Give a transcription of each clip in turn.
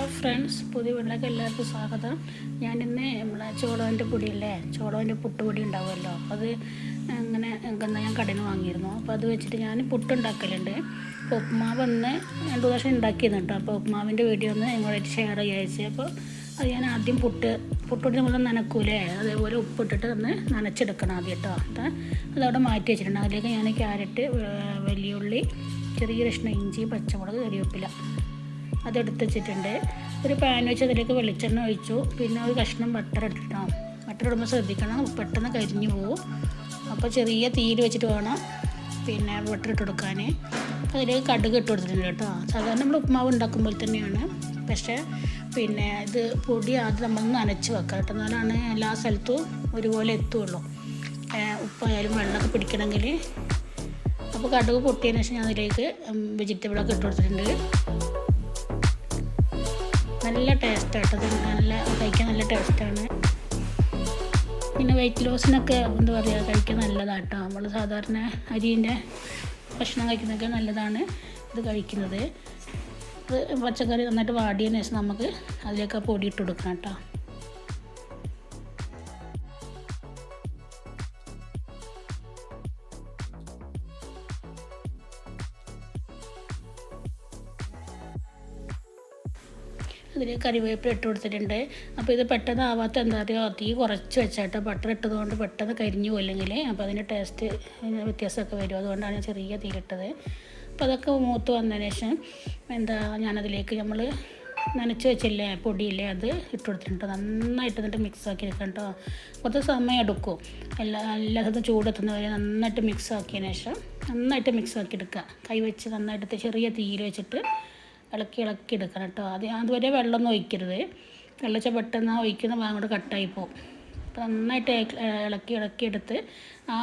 Friends പുതിയ വീട്ടിലേക്ക് എല്ലാവർക്കും സ്വാഗതം. ഞാനിന്ന് നമ്മളെ ചോളോന്റെ പൊടിയല്ലേ? ചോളോന്റെ പുട്ടുപൊടി ഉണ്ടാവുമല്ലോ. അത് അങ്ങനെ എന്താ ഞാൻ കടയിൽ നിന്ന് വാങ്ങിയിരുന്നു. അപ്പോൾ അത് വെച്ചിട്ട് ഞാൻ പുട്ടുണ്ടാക്കലുണ്ട്. അപ്പോൾ ഉപ്മാവ് ഒന്ന് രണ്ട് പ്രാവശ്യം ഉണ്ടാക്കിയിരുന്നു കേട്ടോ അപ്പോൾ ഉപ്മാവിന്റെ വീഡിയോ ഒന്ന് നിങ്ങളായിട്ട് ഷെയർ ചെയ്യാച്ച് അപ്പോൾ അത് ഞാൻ ആദ്യം പുട്ട് പുട്ടുപൊടി നമ്മൾ നനക്കൂലേ? അതേപോലെ ഉപ്പിട്ടിട്ട് ഒന്ന് നനച്ചെടുക്കണം ആദ്യം കേട്ടോ. അത് അതവിടെ മാറ്റി വെച്ചിട്ടുണ്ട്. അതിലേക്ക് ഞാൻ ക്യാരറ്റ് വലിയ വലിയുള്ളി ചെറിയ കഷ്ണം ഇഞ്ചി പച്ചമുളക് കറിവേപ്പില അതെടുത്ത് വെച്ചിട്ടുണ്ട്. ഒരു പാൻ വെച്ച് അതിലേക്ക് വെളിച്ചെണ്ണ ഒഴിച്ചു. പിന്നെ ഒരു കഷ്ണം ബട്ടർ ഇട്ടിട്ടോ. ബട്ടർ ഇടുമ്പോൾ ശ്രദ്ധിക്കണം. പെട്ടെന്ന് കരിഞ്ഞു പോവും. അപ്പോൾ ചെറിയ തീയിൽ വെച്ചിട്ട് വേണം പിന്നെ ബട്ടർ ഇട്ട് കൊടുക്കാൻ അതിലേക്ക് കടുക് ഇട്ട് കൊടുത്തിട്ടുണ്ട് കേട്ടോ. സാധാരണ നമ്മൾ ഉപ്മാവ് ഉണ്ടാക്കുമ്പോൾ തന്നെയാണ്. പക്ഷേ പിന്നെ ഇത് പൊടി ആദ്യം നമ്മൾ നനച്ച് വെക്കാം കേട്ടോ. എന്നാലാണ് എല്ലാ സ്ഥലത്തും ഒരുപോലെ എത്തുള്ളൂ. ഉപ്പായാലും വെള്ളമൊക്കെ പിടിക്കണമെങ്കിൽ. അപ്പോൾ കടുക് പൊട്ടിയതിന് ശേഷം ഞാൻ അതിലേക്ക് വെജിറ്റബിളൊക്കെ ഇട്ട് കൊടുത്തിട്ടുണ്ട്. നല്ല ടേസ്റ്റ് ആട്ടോ. ഇത് നല്ല കഴിക്കാൻ നല്ല ടേസ്റ്റാണ് പിന്നെ വെയിറ്റ് ലോസിനൊക്കെ എന്താ പറയുക കഴിക്കാൻ നല്ലതാട്ടോ. നമ്മൾ സാധാരണ അരിന്റെ ഭക്ഷണം കഴിക്കുന്നതൊക്കെ നല്ലതാണ് ഇത് കഴിക്കുന്നത്. പച്ചക്കറി നന്നായിട്ട് വാടിയതിന് ശേഷം നമുക്ക് അതിലേക്ക് പൊടി ഇട്ട് കൊടുക്കണം കേട്ടോ. അതിൽ കറിവേപ്പില ഇട്ട് കൊടുത്തിട്ടുണ്ട്. അപ്പോൾ ഇത് പെട്ടെന്ന് ആവാത്ത എന്താ പറയുക തീ കുറച്ച് വെച്ചാട്ടോ. ബട്ടർ ഇട്ടതുകൊണ്ട് പെട്ടെന്ന് കരിഞ്ഞു പോയില്ലെങ്കിൽ അപ്പോൾ അതിന്റെ ടേസ്റ്റ് വ്യത്യാസമൊക്കെ വരും. അതുകൊണ്ടാണ് ഞാൻ ചെറിയ ഇട്ടത്. അപ്പോൾ അതൊക്കെ മൂത്ത് വന്നതിന് ശേഷം എന്താ ഞാനതിലേക്ക് നമ്മൾ നനച്ച് വെച്ചില്ലേ പൊടിയില്ലേ അത് ഇട്ട് കൊടുത്തിട്ടുണ്ട്. നന്നായിട്ട് എന്നിട്ട് മിക്സ് ആക്കി എടുക്കണം കേട്ടോ കുറച്ച് സമയം എടുക്കും. എല്ലാ എല്ലാത്തും ചൂടെത്തുന്നവരെ നന്നായിട്ട് മിക്സ് ആക്കിയതിന് ശേഷം നന്നായിട്ട് മിക്സ് ആക്കി എടുക്കുക കൈ വെച്ച് നന്നായിട്ട് ചെറിയ തീയിൽ വെച്ചിട്ട് ഇളക്കി ഇളക്കി എടുക്കണം കേട്ടോ. അത് അതുവരെ വെള്ളമൊന്നും ഒഴിക്കരുത്. വെള്ളച്ച പെട്ടെന്ന് ഒഴിക്കുന്ന ഭാഗം കൂടെ കട്ടായി പോകും നന്നായിട്ട് ഇളക്കി ഇളക്കി എടുത്ത് ആ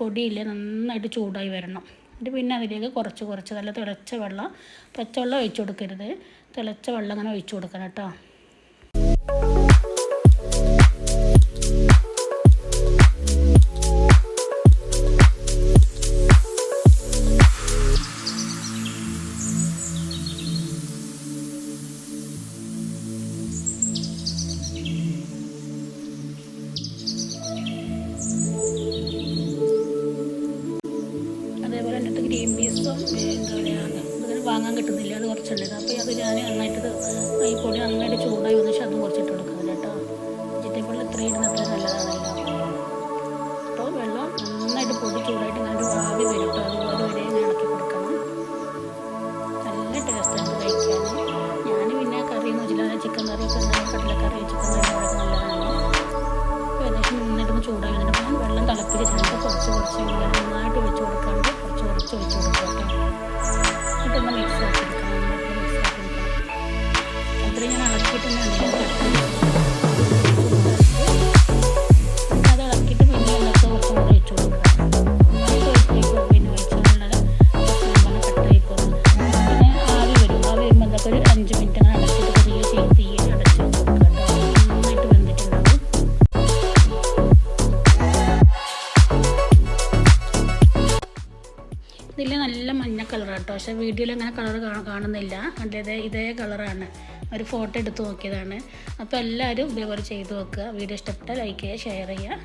പൊടിയിൽ നന്നായിട്ട് ചൂടായി വരണം. എന്നിട്ട് പിന്നെ അതിലേക്ക് കുറച്ച് കുറച്ച് നല്ല തിളച്ച വെള്ളം പച്ചവെള്ളം ഒഴിച്ചു കൊടുക്കരുത്. തിളച്ച വെള്ളം അങ്ങനെ ഒഴിച്ചു കൊടുക്കണം കേട്ടോ. വാങ്ങാൻ കിട്ടുന്നില്ല അത് കുറച്ചുണ്ട്. അപ്പോൾ അത് ഞാൻ നന്നായിട്ട് ഈ പൊടി നന്നായിട്ട് ചൂടായി വന്ന അതും കുറച്ചിട്ട് കൊടുക്കുന്നത് കേട്ടോ. വെജിറ്റബിൾ ഇത്രയും ഇടുന്ന അത്ര നല്ലതാണല്ലോ. അപ്പോൾ വെള്ളം നന്നായിട്ട് പൊടി ചൂടായിട്ട് നല്ല ആവി വരും കേട്ടോ. അതുപോലെ വരെ ഞാൻ ഇളക്കി കൊടുക്കണം. നല്ല ടേസ്റ്റാണ് കഴിക്കാൻ. ഞാൻ പിന്നെ കറി എന്ന് വെച്ചില്ല ചിക്കൻ കറി കടലക്കറി ചിക്കൻ കറി വളരെ നല്ലതാണ്. അപ്പോൾ ഏകദേശം നന്നായിട്ടൊന്ന് ചൂടായി വന്നിട്ട് തിളപ്പിച്ച് ചേർത്ത് കുറച്ച് കുറച്ച് നന്നായിട്ട് വെച്ച് കൊടുക്കാണ്ട് കുറച്ച് കുറച്ച് വെച്ച് കൊടുക്കാം കേട്ടോ Gracias. ഇതിൽ നല്ല മഞ്ഞ കളർ കേട്ടോ പക്ഷേ വീഡിയോയിൽ അങ്ങനെ കളർ കാണുന്നില്ല. കണ്ടത് ഇതേ കളറാണ് ഒരു ഫോട്ടോ എടുത്ത് നോക്കിയതാണ്. അപ്പോൾ എല്ലാവരും ഇതേപോലെ ചെയ്ത് നോക്കുക. വീഡിയോ ഇഷ്ടപ്പെട്ടാൽ ലൈക്ക് ചെയ്യുക ഷെയർ ചെയ്യുക.